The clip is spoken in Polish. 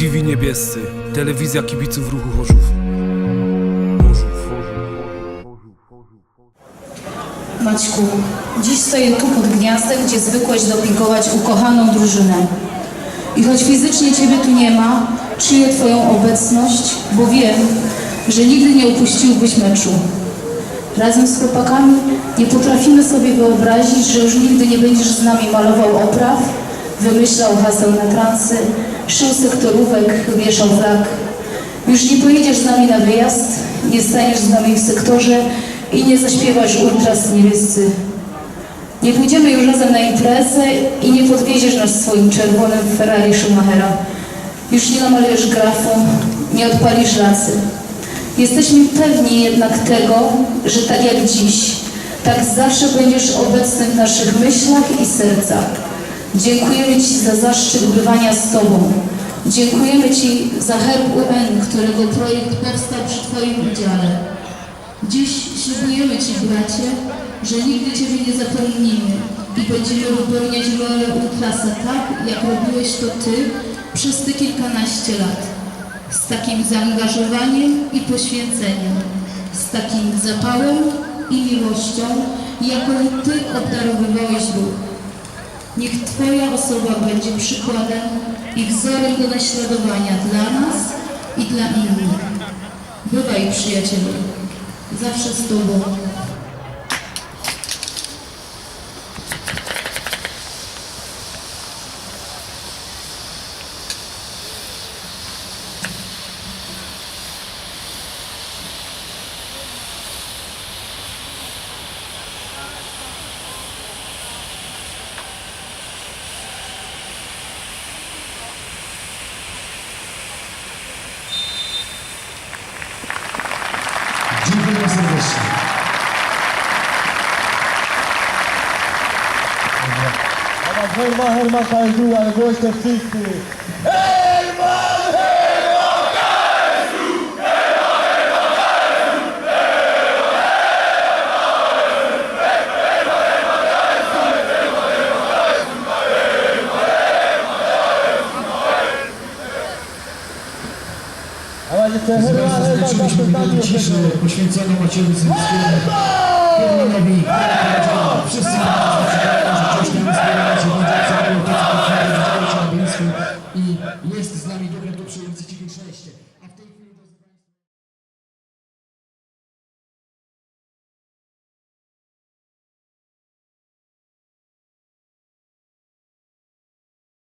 TV Niebiescy, telewizja kibiców ruchu Chorzów. Maćku, dziś stoję tu pod gniazdem, gdzie zwykłeś dopingować ukochaną drużynę. I choć fizycznie Ciebie tu nie ma, czuję Twoją obecność, bo wiem, że nigdy nie upuściłbyś meczu. Razem z chłopakami nie potrafimy sobie wyobrazić, że już nigdy nie będziesz z nami malował opraw, wymyślał haseł na transy, szył sektorówek, wieszał flag. Już nie pojedziesz z nami na wyjazd, nie staniesz z nami w sektorze i nie zaśpiewasz ultras niebiescy. Nie pójdziemy już razem na imprezę i nie podwieziesz nas swoim czerwonym Ferrari Schumachera. Już nie namalujesz grafu, nie odpalisz lasy. Jesteśmy pewni jednak tego, że tak jak dziś, tak zawsze będziesz obecny w naszych myślach i sercach. Dziękujemy Ci za zaszczyt bywania z Tobą. Dziękujemy Ci za herb UN, którego projekt powstał przy Twoim udziale. Dziś ślubujemy Ci, bracie, że nigdy Ciebie nie zapomnimy i będziemy wypełniać rolę ultrasa tak, jak robiłeś to Ty przez te kilkanaście lat. Z takim zaangażowaniem i poświęceniem, z takim zapałem i miłością, jaką Ty obdarowywałeś duch. Niech Twoja osoba będzie przykładem i wzorem do naśladowania dla nas i dla innych. Bywaj, przyjacielu, zawsze z Tobą. Dziękuję serdecznie. Dobra. Herma, Herma, Herma, Herma, Herma, Herma, Herma, Herman, Zakończyliśmy minutę ciszy poświęconą Maciejowi Sędziskiemu. Kierunkowi, wszyscy wspierający będzie w działalności i jest z nami duchem do szczęście.